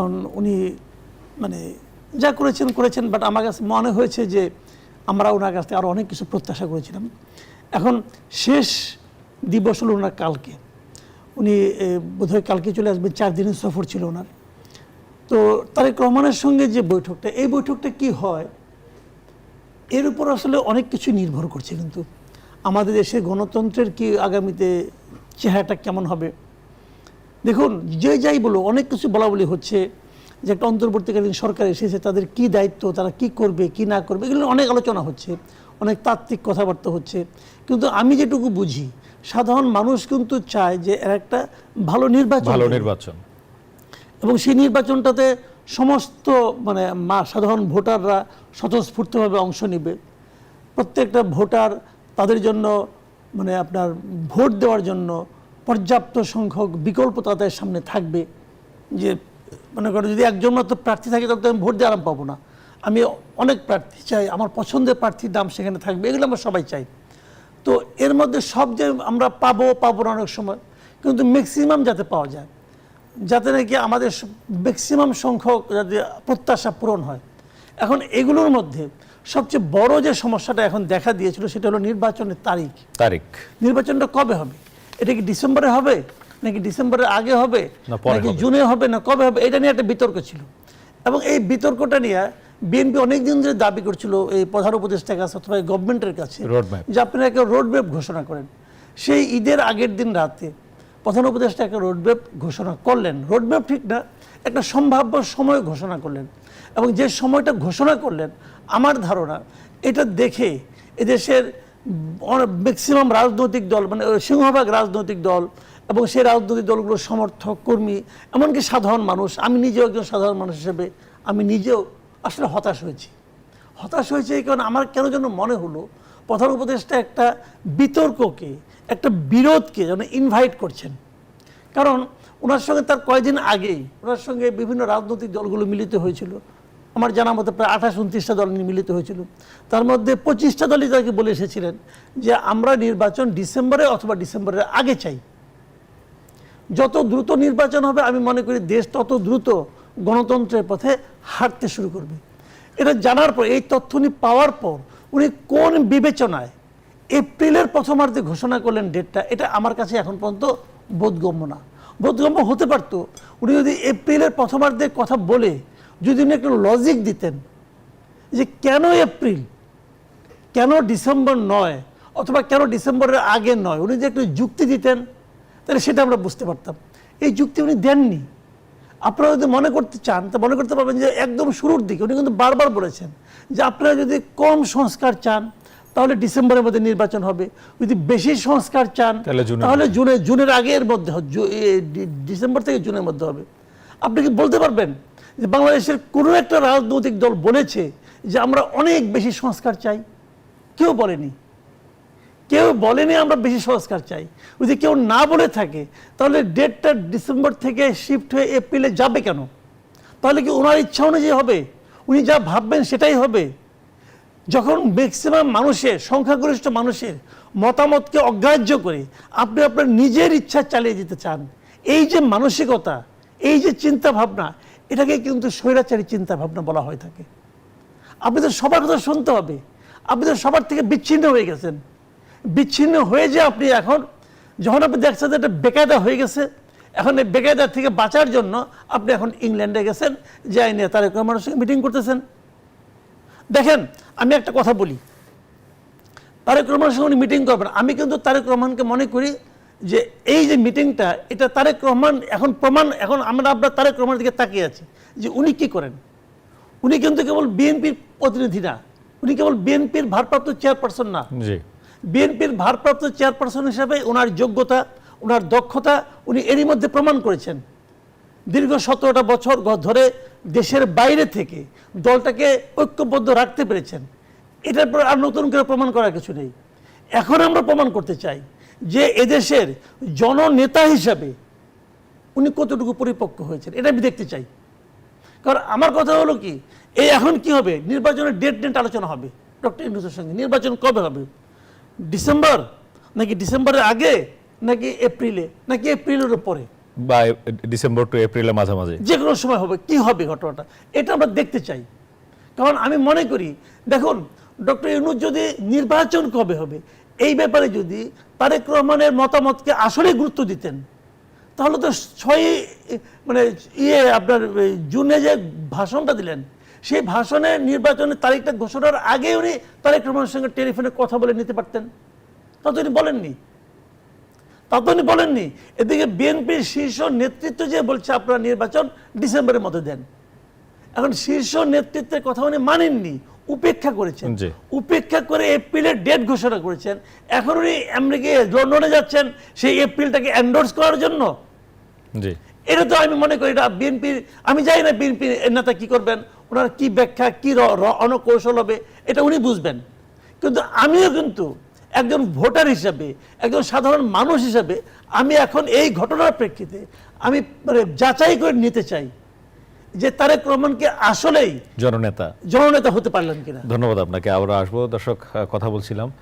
কারণ উনি মানে যা করেছেন করেছেন বাট আমার কাছে মনে হয়েছে যে আমরা ওনার কাছ থেকে আরও অনেক কিছু প্রত্যাশা করেছিলাম। এখন শেষ দিবস হলো ওনার কালকে। উনি বোধহয় কালকে চলে আসবেন, চার দিনের সফর ছিল ওনার। তো তারেক রহমানের সঙ্গে যে বৈঠকটা, এই বৈঠকটা কি হয়? এর উপর আসলে অনেক কিছু নির্ভর করছে কিন্তু। আমাদের দেশের গণতন্ত্রের কি আগামীতে চেহারাটা কেমন হবে? দেখুন যে যাই বলো অনেক কিছু বলা বলি হচ্ছে যে একটা অন্তর্বর্তীকালীন সরকার এসেছে তাদের কি দায়িত্ব তারা কি করবে কি না করবে এগুলো অনেক আলোচনা হচ্ছে অনেক তাত্ত্বিক কথাবার্তা হচ্ছে। কিন্তু আমি যেটুকু বুঝি সাধারণ মানুষ কিন্তু চায় যে এর একটা ভালো নির্বাচন ভালো নির্বাচন। এবং সেই নির্বাচনটাতে সমস্ত মানে মা সাধারণ ভোটাররা স্বতঃস্ফূর্তভাবে অংশ নেবে। প্রত্যেকটা ভোটার তাদের জন্য মানে আপনার ভোট দেওয়ার জন্য পর্যাপ্ত সংখ্যক বিকল্প তাদের সামনে থাকবে যে মনে করো যদি একজন মাত্র প্রার্থী থাকে তাহলে তো আমি ভোট দিয়ে আরাম পাবো না। আমি অনেক প্রার্থী চাই আমার পছন্দের প্রার্থীর নাম সেখানে থাকবে এগুলো আমরা সবাই চাই। তো এর মধ্যে সব যে আমরা পাবো পাবো না অনেক সময় কিন্তু ম্যাক্সিমাম যাতে পাওয়া যায় যাতে নাকি আমাদের ম্যাক্সিমাম সংখ্যক যাতে প্রত্যাশা পূরণ হয়। এখন এগুলোর মধ্যে সবচেয়ে বড় যে সমস্যাটা এখন দেখা দিয়েছিল সেটা হলো নির্বাচনের তারিখ। তারিখ। নির্বাচনটা কবে হবে? এটা কি ডিসেম্বরে হবে? নাকি ডিসেম্বরের আগে হবে? নাকি জুনে হবে না কবে হবে? এটা নিয়ে একটা বিতর্ক ছিল। এবং এই বিতর্কটা নিয়ে বিএনপি অনেকদিন ধরে দাবি করছিল এই প্রধান উপদেষ্টার কাছে অথবা গভর্নমেন্টের কাছে যে আপনারা একটা রোডম্যাপ ঘোষণা করেন। সেই ঈদের আগের দিন রাতে প্রধান উপদেষ্টা একটা রোডম্যাপ ঘোষণা করলেন। রোডম্যাপ ঠিক না একটা সম্ভাব্য সময় ঘোষণা করলেন। এবং যে সময়টা ঘোষণা করলেন আমার ধারণা এটা দেখে এদেশের ম্যাক্সিমাম রাজনৈতিক দল মানে সিংহভাগ রাজনৈতিক দল এবং সেই রাজনৈতিক দলগুলোর সমর্থক, কর্মী, এমনকি সাধারণ মানুষ। আমি নিজেও একজন সাধারণ মানুষ হিসেবে আমি নিজেও আসলে হতাশ হয়েছি। হতাশ হয়েছে এই কারণে আমার কেন যেন মনে হলো, প্রধান উপদেষ্টা একটা বিতর্ককে, একটা বিরোধকে যেন ইনভাইট করছেন। কারণ ওনার সঙ্গে তার কয়েকদিন আগেই, ওনার সঙ্গে বিভিন্ন রাজনৈতিক দলগুলো মিলিত হয়েছিল। আমার জানা মতো প্রায় আঠাশ উনত্রিশটা দল মিলিত হয়েছিল। তার মধ্যে পঁচিশটা দলই তাকে বলে এসেছিলেন যে, আমরা নির্বাচন ডিসেম্বরে অথবা ডিসেম্বরের আগে চাই। যত দ্রুত নির্বাচন হবে, আমি মনে করি দেশ তত দ্রুত গণতন্ত্রের পথে হাঁটতে শুরু করবে। এটা জানার পর, এই তথ্য উনি পাওয়ার পর, উনি কোন বিবেচনায় এপ্রিলের প্রথমার্ধে ঘোষণা করলেন ডেটটা, এটা আমার কাছে এখন পর্যন্ত বোধগম্য না। বোধগম্য হতে পারতো, উনি যদি এপ্রিলের প্রথমার্ধে কথা বলে যদি উনি একটু লজিক দিতেন যে কেন এপ্রিল কেন ডিসেম্বর নয়? অথবা কেন ডিসেম্বরের আগে নয়? উনি যে একটু যুক্তি দিতেন তাহলে সেটা আমরা বুঝতে পারতাম। এই যুক্তি উনি দেননি। আপনারা যদি মনে করতে চান তা মনে করতে পারবেন যে একদম শুরুর দিকে উনি কিন্তু বারবার বলেছেন যে আপনারা যদি কম সংস্কার চান তাহলে ডিসেম্বরের মধ্যে নির্বাচন হবে। যদি বেশি সংস্কার চান তাহলে জুনের জুনে জুনের আগের মধ্যে ডিসেম্বর থেকে জুনের মধ্যে হবে। আপনি কি বলতে পারবেন? বাংলাদেশের কোনো একটা রাজনৈতিক দল বলেছে যে আমরা অনেক বেশি সংস্কার চাই। কেউ বলেনি। কেউ বলেনি আমরা বেশি সংস্কার চাই। যদি কেউ না বলে থাকে, তাহলে ডেটটা ডিসেম্বর থেকে শিফট হয়ে এপ্রিলে যাবে কেন? তাহলে কি ওনার ইচ্ছা অনুযায়ী হবে? উনি যা ভাববেন সেটাই হবে। যখন ম্যাক্সিমাম মানুষের, সংখ্যাগরিষ্ঠ মানুষের মতামতকে অগ্রাহ্য করে আপনি আপনার নিজের ইচ্ছা চালিয়ে যেতে চান, এই যে মানসিকতা, এই যে চিন্তা ভাবনা এটাকে কিন্তু স্বৈরাচারী চিন্তা ভাবনা বলা হয়ে থাকে। আপনি তো সবার কথা শুনতে হবে। আপনি তো সবার থেকে বিচ্ছিন্ন হয়ে গেছেন। বিচ্ছিন্ন হয়ে যে আপনি এখন, যখন আপনি দেখছেন যে এটা বেকায়দা হয়ে গেছে, এখন এই বেকায়দা থেকে বাঁচার জন্য আপনি এখন ইংল্যান্ডে গেছেন, যে আইনে তারেক রহমানের সঙ্গে মিটিং করতেছেন। দেখেন, আমি একটা কথা বলি। তারেক রহমানের সঙ্গে উনি মিটিং করবেন। আমি কিন্তু তারেক রহমানকে মনে করি যে এই যে মিটিংটা এটা তারেক রহমান এখন প্রমাণ এখন আমরা আপনার তারেক রহমানের দিকে তাকিয়ে আছি যে উনি কি করেন? উনি কিন্তু কেবল বিএনপির প্রতিনিধি না উনি কেবল বিএনপির ভারপ্রাপ্ত চেয়ারপারসন না। বিএনপির ভারপ্রাপ্ত চেয়ারপারসন হিসাবে ওনার যোগ্যতা ওনার দক্ষতা উনি এরই মধ্যে প্রমাণ করেছেন। দীর্ঘ সতেরোটা বছর ধরে দেশের বাইরে থেকে দলটাকে ঐক্যবদ্ধ রাখতে পেরেছেন। এটার পর আর নতুন করে প্রমাণ করার কিছু নেই। এখন আমরা প্রমাণ করতে চাই যে এদেশের জননেতা হিসাবে উনি কতটুকু পরিপক্ক হয়েছেন এটা আমি দেখতে চাই। কারণ আমার কথা হলো কি এই এখন কি হবে? নির্বাচনের ডেট ডেট আলোচনা হবে। ডক্টর ইউনুসের সঙ্গে। নির্বাচন কবে হবে? ডিসেম্বর? নাকি ডিসেম্বরের আগে? নাকি এপ্রিলে? নাকি এপ্রিলের পরে বা ডিসেম্বর টু এপ্রিলের মাঝামাঝি। যে কোনো সময় হবে। কি হবে ঘটনাটা? এটা আমরা দেখতে চাই। কারণ আমি মনে করি দেখুন ডক্টর ইউনুস যদি নির্বাচন কবে হবে এই ব্যাপারে যদি তারেক রহমানের মতামতকে আসলে গুরুত্ব দিতেন, তাহলে তো ছয় মানে ইয়ে আপনার জুনে যে ভাষণটা দিলেন, সেই ভাষণে নির্বাচনের তারিখটা ঘোষণার আগে উনি তারেক রহমানের সঙ্গে টেলিফোনে কথা বলে নিতে পারতেন। তা তো উনি বলেননি। তা তো উনি বলেননি। এদিকে বিএনপির শীর্ষ নেতৃত্ব যে বলছে আপনারা নির্বাচন ডিসেম্বরের মধ্যে দেন। এখন শীর্ষ নেতৃত্বের কথা উনি মানেননি উপেক্ষা করেছেন। উপেক্ষা করে এপ্রিলের ডেট ঘোষণা করেছেন। এখন উনি আমেরিকায় লন্ডনে যাচ্ছেন সেই এপ্রিলটাকে এন্ডোর্স করার জন্য। জি। এটা তো আমি মনে করি এটা বিএনপির আমি জানি না বিএনপির নেতা কি করবেন ওনার কি ব্যাখ্যা কি অনকৌশল হবে এটা উনি বুঝবেন। কিন্তু আমিও কিন্তু একজন ভোটার হিসাবে একজন সাধারণ মানুষ হিসাবে আমি এখন এই ঘটনার প্রেক্ষিতে আমি মানে যাচাই করে নিতে চাই। যে তারেক রহমানকে আসলেই জননেতা। জননেতা হতে পারলেন কিনা। ধন্যবাদ আপনাকে আবার আসব। দর্শক কথা বলছিলাম।